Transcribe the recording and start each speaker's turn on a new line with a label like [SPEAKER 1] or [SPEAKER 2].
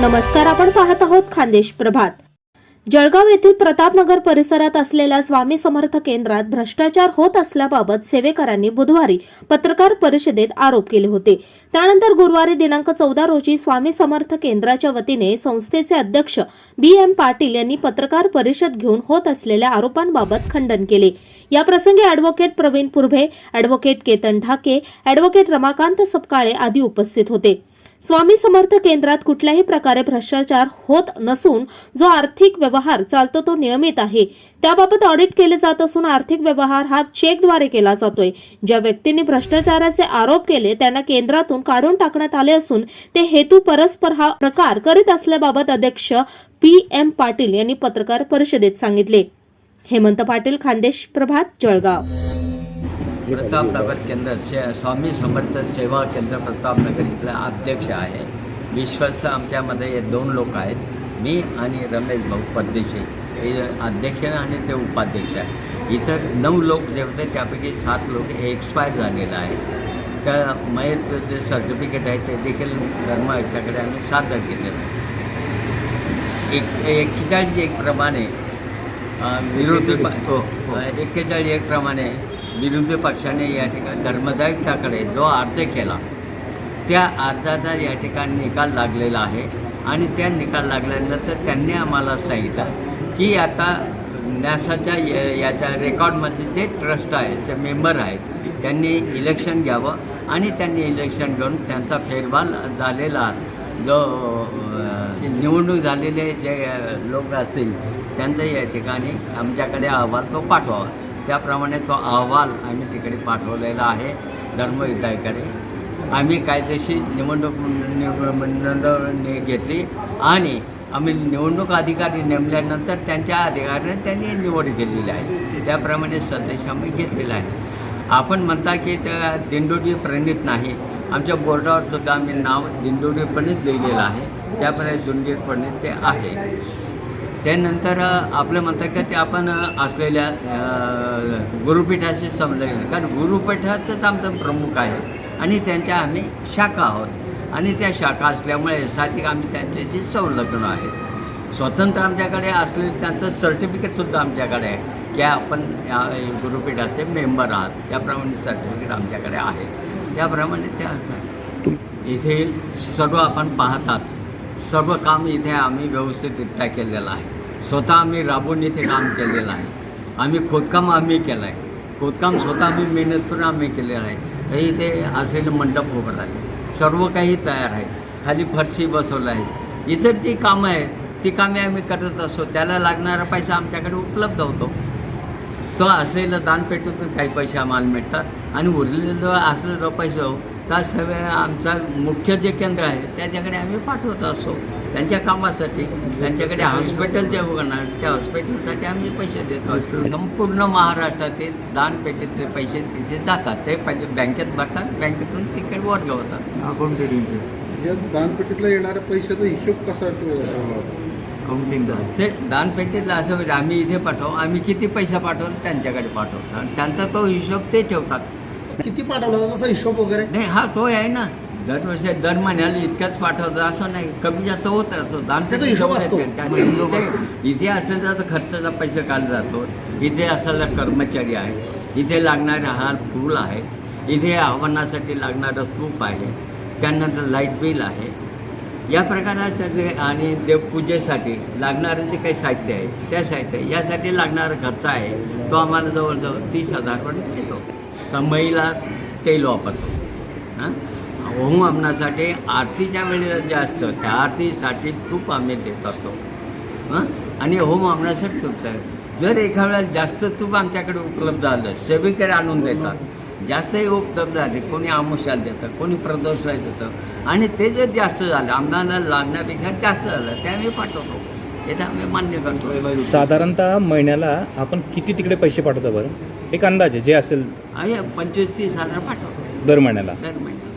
[SPEAKER 1] नमस्कार आपण पाहत आहोत खानदेश प्रभात. जळगाव येथील प्रतापनगर परिसरात असलेल्या स्वामी समर्थ केंद्रात भ्रष्टाचार होत असल्याबाबत सेवेकरांनी बुधवारी पत्रकार परिषदेत आरोप केले होते. त्यानंतर गुरुवारी दिनांक चौदा रोजी स्वामी समर्थ केंद्राच्या वतीने संस्थेचे अध्यक्ष बी एम पाटील यांनी पत्रकार परिषद घेऊन होत असलेल्या आरोपांबाबत खंडन केले. या प्रसंगी advocate Pravin Purbhe advocate Ketan Dhake advocate Ramakant Sapkale आदी उपस्थित होते. स्वामी समर्थ केंद्रात कुठल्याही प्रकारे भ्रष्टाचार होत नसून जो आर्थिक व्यवहार चालतो तो नियमित आहे. त्याबाबत ऑडिट केले जात असून आर्थिक व्यवहार हा चेकद्वारे केला जातोय. ज्या व्यक्तींनी भ्रष्टाचाराचे आरोप केले त्यांना केंद्रातून काढून टाकण्यात आले असून ते हेतू परस्पर हा प्रकार करीत असल्याबाबत अध्यक्ष पी. एम. पाटील यांनी पत्रकार परिषदेत सांगितले. हेमंत पाटील खानदेश प्रभात जळगाव.
[SPEAKER 2] प्रतापनगर केंद्र से स्वामी समर्थ सेवा केंद्र प्रतापनगर इथला अध्यक्ष आहे. विश्वस्त आमच्यामध्ये हे दोन लोक आहेत. मी आणि रमेश भाऊ परदेशी. हे अध्यक्ष आणि ते उपाध्यक्ष आहे. इतर नऊ लोक जे होते त्यापैकी सात लोक हे एक्सपायर झालेलं आहे त्या मयतचं जे सर्टिफिकेट आहे ते देखील धर्म आयुक्ताकडे आम्ही सादर केलेलं आहे. एक एक्केचाळीस एक प्रमाणे विरोधी प- हो एक्केचाळीस एक प्रमाणे विरोधी पक्षाने या ठिकाणी धर्मदायुक्ताकडे जो अर्ज केला त्या अर्जाचा या ठिकाणी निकाल लागलेला आहे. आणि त्या निकाल लागल्यानंतर त्यांनी आम्हाला सांगितलं की आता न्यासाच्या या- याच्या रेकॉर्डमध्ये जे ट्रस्ट आहे जे मेंबर आहेत त्यांनी इलेक्शन घ्यावं. आणि त्यांनी इलेक्शन घेऊन त्यांचा फेरबदल झालेला जो निवडणूक झालेले जे लोक असतील त्यांचा या ठिकाणी आमच्याकडे अहवाल तो पाठवावा. त्याप्रमाणे तो अहवाल आम्ही तिकडे पाठवलेला आहे धर्मयुद्धाकडे. आम्ही कायदेशीर निवडणूक निव- घेतली आणि आम्ही निवडणूक अधिकारी नेमल्यानंतर त्यांच्या अधिकाऱ्याने त्यांनी निवड केलेली आहे. त्याप्रमाणे सदस्य आम्ही घेतलेला आहे. आपण म्हणता की त्या दिंडोजी प्रणित नाही. आमच्या बोर्डावर सुद्धा आम्ही नाव दिंडोरी प्रणित लिहिलेलं आहे. त्याप्रमाणे दिंडोरी प्रणित ते आहे. त्यानंतर आपलं म्हणतात का ते आपण असलेल्या गुरुपीठाशी समजले कारण गुरुपीठाचंच आमचं प्रमुख आहे. आणि त्यांच्या आम्ही शाखा आहोत. आणि त्या शाखा असल्यामुळे साहजिक आम्ही त्यांच्याशी संलग्न आहेत. स्वतंत्र आमच्याकडे असलेले त्यांचं सर्टिफिकेटसुद्धा आमच्याकडे आहे. की आपण या गुरुपीठाचे मेंबर आहात. त्याप्रमाणे सर्टिफिकेट आमच्याकडे आहे. त्याप्रमाणे त्या इथे सर्व आपण पाहतात. सर्व काम इथे आम्ही व्यवस्थितरित्या केलेलं आहे. स्वतः आम्ही राबून इथे काम केलेलं आहे. आम्ही खोदकाम आम्ही केलं आहे. खोदकाम स्वतः आम्ही मेहनत करून आम्ही केलेलं आहे. इथे असलेलं मंडप उभं आहे सर्व काही तयार आहे. खाली फरशी बसवलं आहे. इतर जी कामं आहेत ती कामे आम्ही करत असतो. त्याला लागणारा पैसा आमच्याकडे उपलब्ध होतो. तो असलेलं दानपेटीतून काही पैसे आम्हाला मिळतात. आणि उरलेलं जो असलेलं पैसे हो त्या सगळ्या आमचा मुख्य जे केंद्र आहे त्याच्याकडे आम्ही पाठवत असतो. त्यांच्या कामासाठी त्यांच्याकडे हॉस्पिटल जे उघडणार त्या हॉस्पिटलसाठी आम्ही पैसे देतो संपूर्ण महाराष्ट्रातील दानपेटीतले पैसे तिथे जातात. ते पहिले बँकेत भरतात बँकेतून तिकडे वर्ग होतात
[SPEAKER 3] अकाउंट
[SPEAKER 4] या दानपेटीतला येणाऱ्या पैशाचा हिशोब कसा
[SPEAKER 3] काउंटिंग
[SPEAKER 2] ते दानपेटीतलं असं म्हणजे आम्ही इथे पाठवू आम्ही किती पैसा पाठवतो त्यांच्याकडे पाठवतो. आणि त्यांचा तो हिशोब ते ठेवतात.
[SPEAKER 4] किती पाठवला तसा हिशोब वगैरे?
[SPEAKER 2] नाही हा तो आहे ना. दरवर्षी दर महिन्याला इतकंच पाठवतं असं नाही. कमी जास्त होत असं. दान
[SPEAKER 4] हिशोब असतो.
[SPEAKER 2] इथे असलेला तर खर्चाचा पैसा काढला जातो. इथे असलेला कर्मचारी आहे. इथे लागणारे हार फूल आहे. इथे आव्हानासाठी लागणारं तूप आहे. त्यानंतर लाइट बिल आहे. या प्रकाराचं जे आणि देवपूजेसाठी लागणारं जे काही साहित्य आहे त्या साहित्य यासाठी लागणारा खर्च आहे तो आम्हाला जवळजवळ तीस हजारपर्यंत येतो. समईला तेल वापरतो. हां? होम आमनासाठी आरतीच्या वेळेला जे असतं त्या आरतीसाठी तूप आम्ही देत असतो. हां? आणि होम आमनासाठी तूप जर एका वेळेला जास्त तूप आमच्याकडे उपलब्ध झालं सेविकडे आणून देतात. जास्तही उपलब्ध झाले कोणी आमुषाला देतं कोणी प्रदोषला देतं आणि ते जर जास्त झालं आम्हाला लागण्यापेक्षा जास्त झालं ते आम्ही पाठवतो. याचं आम्ही मान्य करतो.
[SPEAKER 5] साधारणतः महिन्याला आपण किती तिकडे पैसे पाठवतो बरं? एक अंदाजे जे असेल
[SPEAKER 2] आणि पंचवीस तीस हजार पाठवतो.
[SPEAKER 5] दर महिन्याला.
[SPEAKER 2] दर महिन्याला.